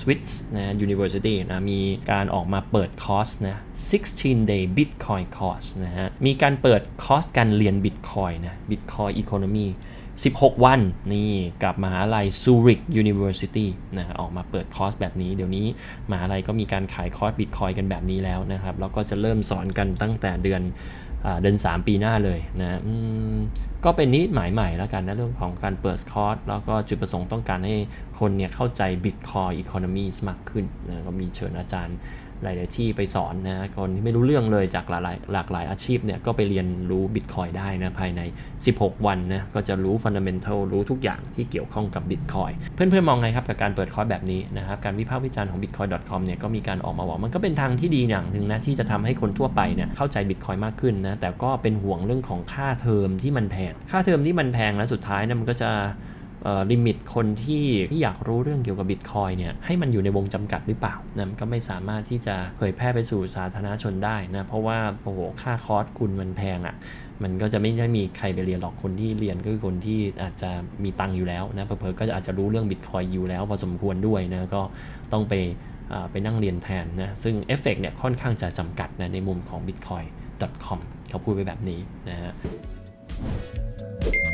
Swiss นะ University นะมีการออกมาเปิดคอร์สนะ 16 day Bitcoin course นะฮะ มีการเปิดคอร์สการเรียน Bitcoin นะ Bitcoin Economy 16 วันนี่กับมหาลัย Zurich University นะออกมาเปิดคอร์สแบบนี้ เดี๋ยวนี้มหาลัยก็มีการขายคอร์ส Bitcoin กันแบบนี้แล้วนะครับ แล้วก็จะเริ่มสอนกันตั้งแต่เดือนอ่าเดือน 3 ปีหน้าเลยนะ ก็เป็นนิดหมายใหม่แล้วกันนะเรื่องของการเปิดคอร์สแล้วก็จุดประสงค์ต้องการให้คนเนี่ยเข้าใจ Bitcoin Economy มากขึ้นนะก็มีเชิญอาจารย์หลาย ๆ ที่ไปสอนนะคนที่ไม่รู้เรื่องเลยจากหลายหลากหลายอาชีพเนี่ยก็ไปเรียนรู้ Bitcoin ได้นะภายใน 16 วันนะก็จะรู้ Fundamental รู้ทุกอย่างที่เกี่ยวข้องกับ Bitcoin เพื่อน ๆ มองไงครับกับการเปิดคอร์สแบบนี้นะครับการวิพากษ์วิจารณ์ของ bitcoin.com เนี่ยก็มีการออกมาบอกมันก็เป็นทางที่ดีอย่างหนึ่งนะที่จะทำให้คนทั่วไปเนี่ยเข้าใจ Bitcoin มากขึ้นนะแต่ก็เป็นห่วงเรื่องของค่าเทอมที่มันแพงค่าเทอมที่มันแพงแล้วสุดท้ายเนี่ยมันก็จะลิมิตคนที่ที่อยากรู้เรื่องเกี่ยวกับบิตคอยเนี่ยให้มันอยู่ในวงจำกัดหรือเปล่านะก็ไม่สามารถที่จะเผยแพร่ไปสู่สาธารณชนได้นะ เพราะว่าโอ้โหค่าคอร์สคุณมันแพงอะ่ะมันก็จะไม่ได้มีใครไปเรียนหรอกคนที่เรียนก็คือคนที่อาจจะมีตังค์อยู่แล้วนะเผลอๆก็อาจจะรู้เรื่องบิตคอยอยู่แล้ว พอสมควรด้วยนะก็ต้องไปไปนั่งเรียนแทนนะซึ่งเอฟเฟกเนี่ยค่อนข้างจะจำกัดนะในมุมของ bitcoin.com เขาพูดไว้แบบนี้นะฮะ Thank you.